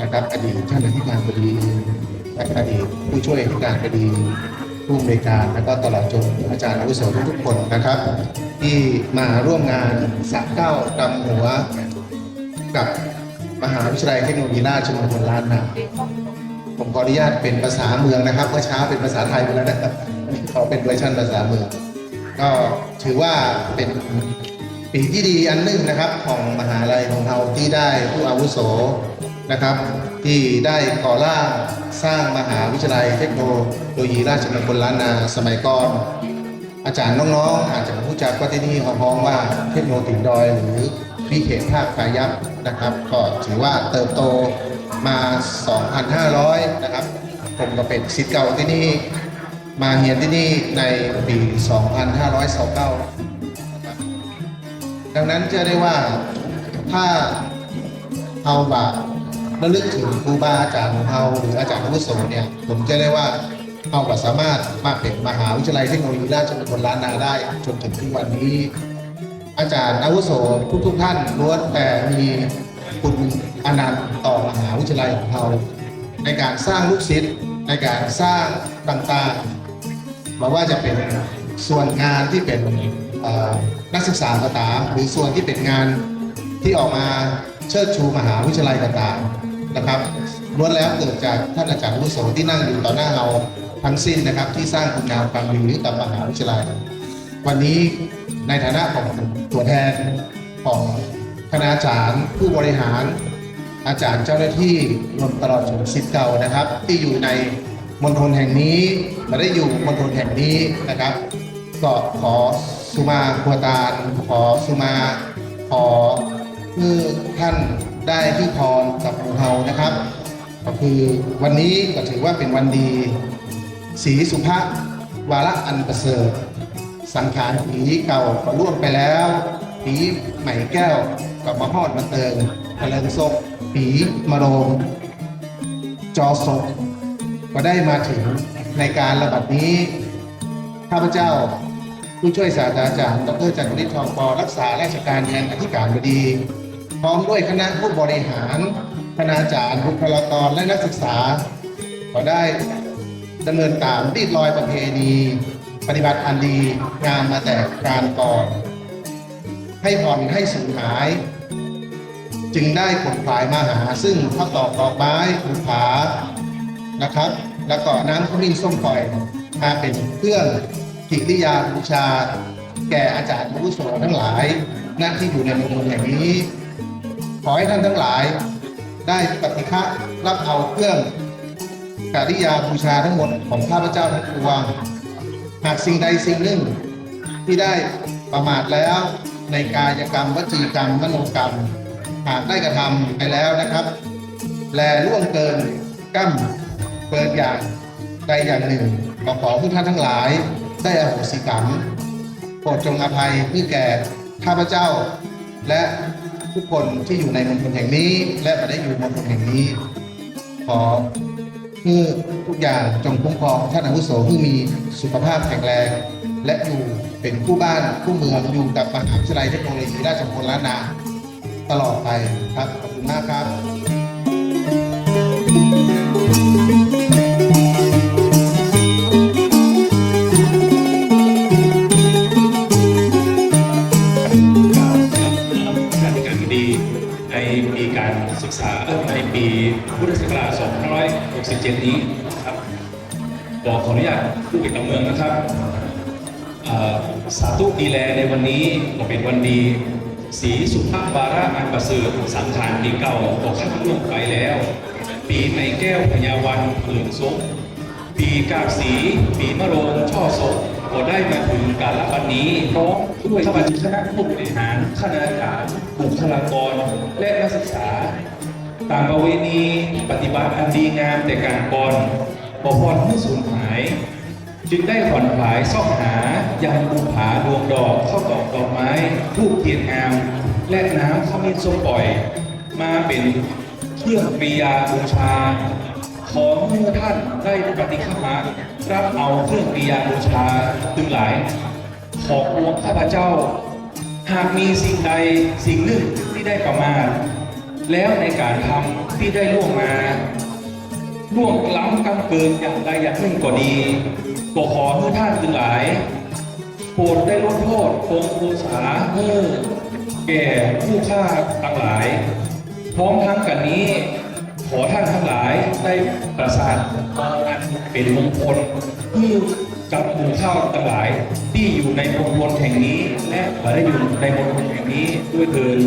นะครับอดีตท่านอธิการบดีและอดีตผู้ช่วยอธิการบดีผู้อำนวยการแล้วก็ตลอดจนอาจารย์อาวุโสทุกคนนะครับ ที่มาร่วมงานสักเก้าดำหัวกับมหาวิทยาลัยเทคโนโลยีราชมงคลล้านนาผมขออนุญาตเป็นภาษาเมืองนะครับเมื่อเช้าเป็นภาษาไทยไปแล้วนะครับขอเป็นเวอร์ชันภาษาเมือง ก็ถือว่าเป็น ปีที่ดีอันหนึ่งนะครับของมหาลัยของเราที่ได้ผู้อาวุโสนะครับ ที่ได้ก่อร่างสร้างมหาวิทยาลัยเทคโนโลยีราชมงคลล้านนาสมัยก่อน อาจารย์น้องๆอาจจะรู้จักว่าที่นี่เขาพ้องว่าเทคโนโลยีดอยหรือวิเขตภาคพายัพนะครับ ก็ถือว่าเติบโตมา 2,500 นะครับ ผมก็เป็นศิษย์เก่าที่นี่มาเรียนที่นี่ในปี 2,529 ดังนั้นจะได้ว่าถ้าเอาบาระลึกถึงครูบาอาจารย์ของเราหรืออาจารย์อาวุโสเนี่ยผมจะได้ว่าเอาก็สามารถมาเป็นมหาวิทยาลัยเทคโนโลยีราชมงคลล้านนาได้ จนถึงทุกวันนี้ อาจารย์อาวุโสทุกๆท่านล้วนแต่มีคุณอนันต์ต่อมหาวิทยาลัยของเราในการสร้างลูกศิษย์ในการสร้างต่างๆไม่ว่าจะเป็นส่วนงานที่เป็น นักศึกษาต่างหรือส่วนที่เป็นงานที่ออกมาเชิดชูมหาวิทยาลัยต่างๆนะครับล้วนแล้วเกิดจากท่านอาจารย์อาวุโสที่นั่งอยู่ต่อหน้าเราทั้งสิ้นนะครับ ที่สร้างคุณงามความดีให้กับมหาวิทยาลัย วันนี้ในฐานะของตัวแทนของคณาจารย์ผู้บริหาร อาจารย์เจ้าหน้าที่รวมตลอดจนศิษย์เก่านะครับ ที่อยู่ในมณฑลแห่งนี้และได้อยู่มณฑลแห่งนี้นะครับ ก็ขอ สุมาครัวตาลขอสุมาขอเพื่อท่านได้ที่พรกับพวกเรานะครับ ก็คือวันนี้ก็ถือว่าเป็นวันดีศรีสุภาพวาระอันประเสริฐสังขารผีเก่าก็ล่วงไปแล้วผีใหม่แก้วก็มาฮอดมาเติมพลังศพผีมโรงจอศพก็ได้มาถึงในการระบัดนี้ข้าพเจ้า ผู้ช่วยศาสตราจารย์ ดรจันทริศทองปอรักษาราชการแทนอธิการบดี พร้อมด้วยคณะผู้บริหารคณาจารย์บุคลากรและนักศึกษา ก็ได้ดำเนินตามรีดรอยประเพณี ปฏิบัติอันดีงามมาแต่การก่อน ให้ผ่อนให้สูญหาย จึงได้ผลผลายมาหาซึ่งข้าวตอกดอกไม้ภูผานะครับ แล้วก็น้ำขมิ้นส้มปล่อยมาเป็นเครื่อง กิริยาบูชา แก่อาจารย์ผู้โสทั้งหลายหน้าที่อยู่ในมณฑลแห่งนี้ ขอให้ท่านทั้งหลาย ได้ปฏิฆะรับเอาเครื่องกริยาบูชาทั้งหมดของข้าพเจ้าทั้งปวงหากสิ่งใดสิ่งหนึ่ง ที่ได้ประมาทแล้วในกายกรรมวจีกรรมมโนกรรม หากได้กระทำไปแล้วนะครับ แลล่วงเกินกั้มเกินอย่างใดอย่างหนึ่งก็ขอทุกท่านทั้งหลาย ได้อโหสิกรรมโปรดจงอภัยเพื่แก่ข้าพเจ้า และทุกคนที่อยู่ในมณฑลแห่งนี้ และไม่ได้อยู่มณฑลแห่งนี้ ขอคือทุกอย่างจงคุ้มครองท่านอาวุโสที่มีสุขภาพแข็งแรง และอยู่เป็นผู้บ้านผู้เมืองอยู่กับมหาวิทยาลัยเทคโนโลยีราชมงคลล้านนาตลอดไปครับ ขอบคุณมากครับ อกขออนุญาตผู้เอกเมืองนะครับสาธุดีแลในวันนี้ก็เป็นวันดีสีสุภาพวาระอันประเสริฐสังขารปีเก่าก็ข้ามล่วงไปแล้ว ปีในแก้วพญาวันเผื่นซกปีกาบสี ปีมะโรงช่อศพก็ได้มาถึงการละวันนี้พร้อมด้วยข้าราชการผู้บริหารข้าราชการบุคลากร และนักศึกษาตามประเวณีปฏิบัติอันดีงามแต่การก่อน บ่พรผู้สูญหาย จึงได้ผ่อนผลายซองหายังภูผาดวงดอกข้าวตอกดอกไม้ทูบเทียนงามและน้ำข้าวมินส้มปล่อย มาเป็นเครื่องปริยาบูชา ขอเมื่อท่านได้ปฏิฆมารับเอาเครื่องปริยาบูชาตึงหลาย ขอพวงข้าพเจ้า หากมีสิ่งใดสิ่งหนึ่งที่ที่ได้ประมาทแล้วในการทำที่ได้ล่วงมา ล่วงล้ำกำเกินอย่างใดอย่างหนึ่งก็ดีก็ขอให้ท่านทั้งหลาย โปรดได้ลดโทษปรงภูษาเมื่อแก่ผู้ฆ่าทั้งหลาย พร้อมทั้งกันนี้ ขอท่านทั้งหลายได้ประสานอันเป็นมงคลเพื่อกับหมู่ข้าวทั้งหลายที่อยู่ในมณฑลแห่งนี้ และม่ได้อยู่ในมณฑลแห่งนี้ด้วยเถิด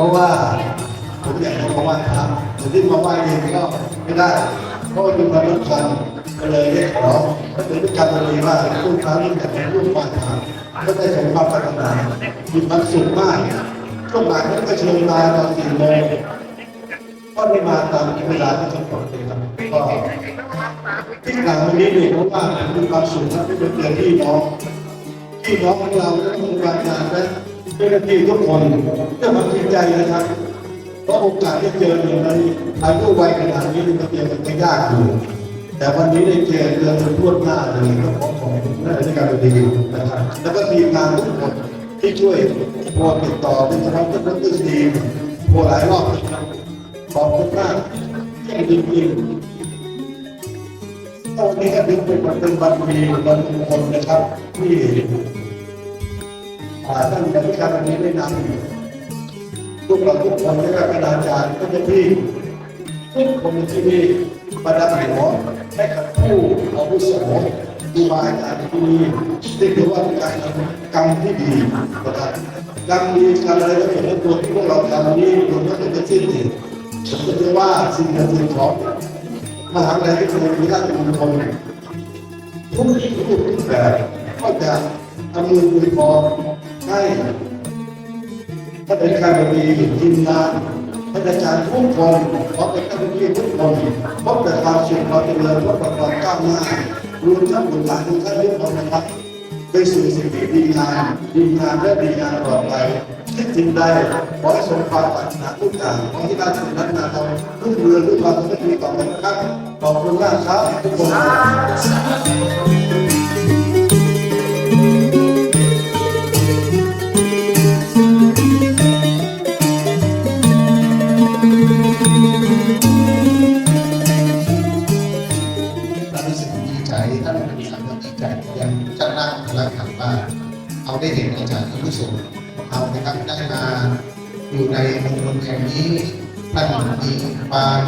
ราะว่าผมอยากจะมาไหว้พระแต่ที่มาไหว้เองก็ไม่ได้เพราะว่าเป็นวันสำคัญก็เลยได้ขอก็เป็นด้วยการบริว่าลูกค้าที่อยากจะร่วมไหว้พระก็ได้สมความปรารถนามีความสุขมากช่วงบ่ายนั้นก็เชิญมาตอนสี่โมงก็ได้มาตามเวลาที่กำหนดเลยครับก็ที่กล่าววันนี้เนี่ยเพราะว่ามีความสุขครับที่เป็นเดือนพี่น้องพี่น้องของเราและองค์การงานและ จ้าหน้าที่ทุกคนเพื่อความจริงใจนะครับ เพราะโอกาสที่เจออยู่ในอายุวัยขนาดนี้มันเจอกันไม่ยากอยู่แต่วันนี้ได้เจอเดือนทั่วหน้าเลยก็ขอขอบคุณท่านราชการบดีนะครับ แล้วก็ทีมงานทุกคนที่ช่วยโทรติดต่อเป็นเฉพาะท่านรัฐมนตรีโทรหลายรอบขอบคุณมากจริงจริงๆวันนี้ก็ถือเป็นวันเป็นวันดีวันมงคลนะครับที่่าท่านผู้การวันนี้ได้นำทุกเราทุกคนและก็คณาจารย์ก็จะที่ทุกคนที่นี่ประดับหัวให้กับผู้อาวุโสครูบาอาจารย์ที่นี่ที่ถือว่าเป็นการทำกรรมที่ดีนะครับกรรมดีการมอะไรก็เป็นตัวที่พวกเราทำนี้รวมทั้งเป็นสิ้นเองผมจะเรียกว่าสิ่งหนึ่งของมหาวิทยาลัยเทคโนโลยีราชมงคลทุกรูปแบบก็จะ อำนวยคุยพรให้ท่านอาจารย์บดีทีมงานท่านอาจารย์ทุกคนขอเป็นท่านผู้ทุกคนพบแต่ความสุขความเจริญพบแต่ความก้าวหน้ารวมทั้งบุญหลานทุกท่านทุกคนนะครับไปสู่สิ่งที่ดีงามดีงามและดีงามต่อไปคิดจริงใดขอให้สมความปรารถนาทุกอย่างขอให้ราชพัฒนาทำรุ่งเรืองด้วยความสำเร็จต่อไปนะครับขอบคุณมากครับทุกคน เอานะครับได้มาอยู่ในมงคลแห่งนี้ท่านมีความ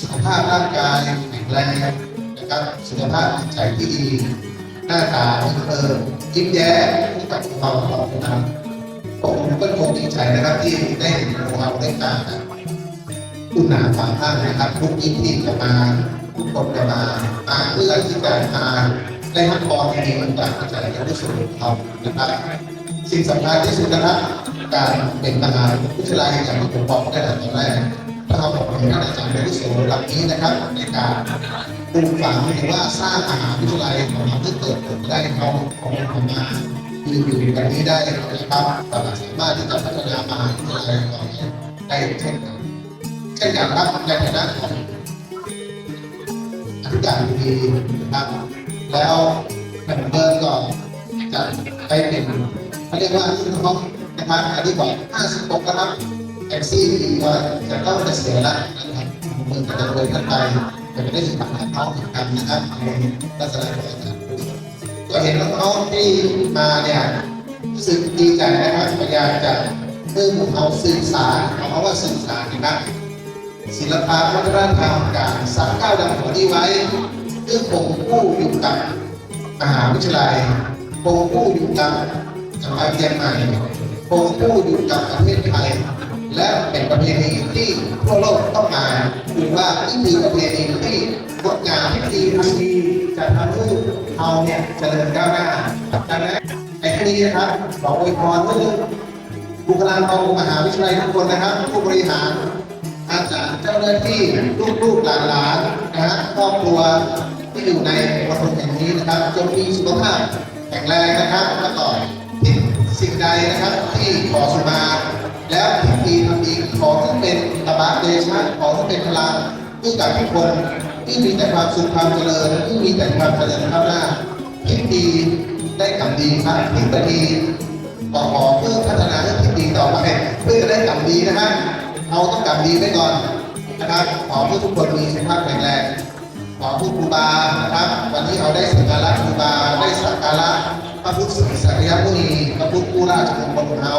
สุขภาพร่างกายแข็งแรงนะครับสุขภาพจิตใจที่ดี หน้าตาเออยิ้มแย้มกับเราเรานะครับผมก็คงดีใจนะครับที่ได้เห็นเราได้การคุณหนาฝาข้างนะครับทุกที่ที่จะมาทุกคนจะมามาเพื่อที่จะมาได้รับพรดีๆจากอาจารย์ที่สุดเขานะครับ สิ่งสำคัญที่สุดนะครับ การเป็นมหารวิทยาลัยอย่างที่ผมบอกตั้งแต่ตอนแรกถ้าเราบอกถึงอาจารย์ที่สุดลำนี้นะครับในการปลูกฝังหรือว่าสร้างมหารวิทยาลัยของเราที่เกิดขึ้นได้เขาของเรามาอยู่อยู่กันนี้ได้นะครับเราสามารถที่จะพัฒนามหาวิทยาลัยของเราได้เช่นกันเช่นกันครับในฐานะของอธิการดีนะครับแล้วหนึ่งเดือนก็จะไปเป็น เขาเรียกว่าที่เขานะครับอันนี้บอก56นะครับแท็กซี่ก็จะต้องเกษียณแล้วนะครับเมืองจะเลยขึ้นไปจะไม่ได้สิบบาทเขาเหมือนกันนะครับในลักษณะของอาจารย์ก็เห็นน้องๆที่มาเนี่ยรู้สึกดีใจนะครับพยายามจะเพิ่มเอาสื่อสารเอาคำว่าสื่อสารนะครับศิลปะวัฒนธรรมการสร้างก้าวดำหัวนี้ไว้เพื่อคงคู่อยู่กับมหาวิทยาลัยคงคู่อยู่กับ จังหวัดเชียงใหม่คงคู่อยู่กับประเทศไทย และเป็นประเพณีที่ทั่วโลกต้องมาถือว่านี่คือประเพณีที่งดงามที่ดีทันทีจะทำให้เราเนี่ยเจริญก้าวหน้าดังนั้นในที่นี้นะครับขออวยพรให้บุคลากรองมหาวิทยาลัยทุกคนนะครับ ผู้บริหารอาจารย์เจ้าหน้าที่ลูกๆหลานๆนะฮะครอบครัวที่อยู่ในมณฑลแห่งนี้นะครับจงมีสุขภาพแข็งแรงนะครับแล้วก็ สิ่งใดนะครับที่ขอสุมา แล้วทำดีทำดีขอให้เป็นตบะเดชะขอให้เป็นพลังให้กับทุกคนที่มีแต่ความสุขความเจริญที่มีแต่ความเจริญก้าวหน้าคิดดีได้กำดีครับคิดดีต่อขอเพื่อพัฒนาให้คิดดีต่อไปเพื่อจะได้กลับดีนะฮะเราต้องกลับดีไว้ก่อนนะครับขอให้ทุกคนมีสุขภาพแข็งแรงขอผู้ครูบานะครับ วันนี้เราได้สักการะครูบาได้สักการะ ระพุทธสักยมุนีพระพุทธผู้ราชมงคลของเรา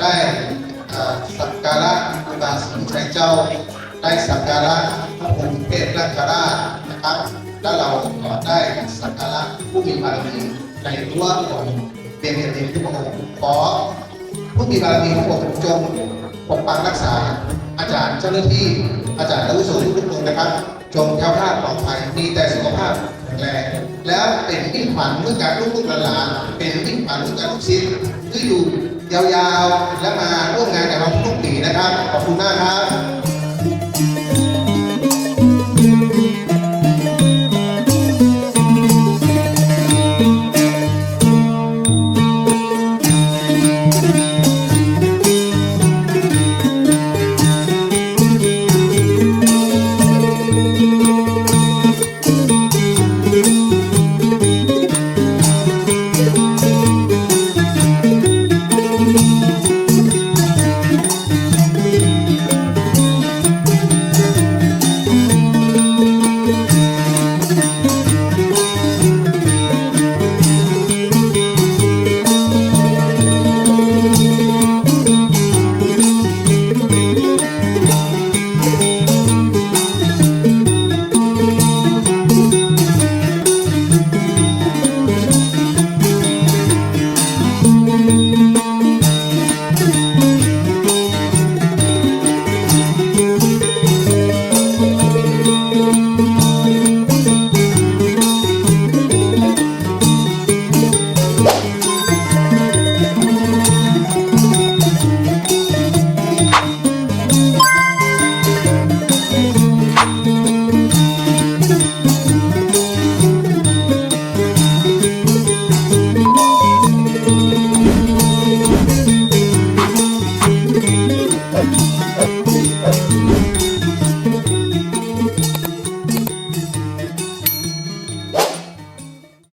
ได้สักการะครูบาศรีชัยเจ้า ได้สักการะพระองค์เทพนาคราชนะครับแล้วเราก็ได้สักการะผู้มีบารมีในรั้วของเรียนเรียนทุกพระองค์ขอผู้มีบารมีทุกองค์จงปกปักรักษาอาจารย์เจ้าหน้าที่อาจารย์อาวุโสทุกคนนะครับ จงแคล้วคลาดปลอดภัยมีแต่สุขภาพ แข็งแรงแล้วเป็นวิ่งขวัญเมื่อการลูกๆหลานเป็นวิ่งขวัญเมื่อการลูกศิษย์ที่อยู่ยาวๆ และมาร่วมงานกับเราทุกปีนะครับ ขอบคุณมากครับ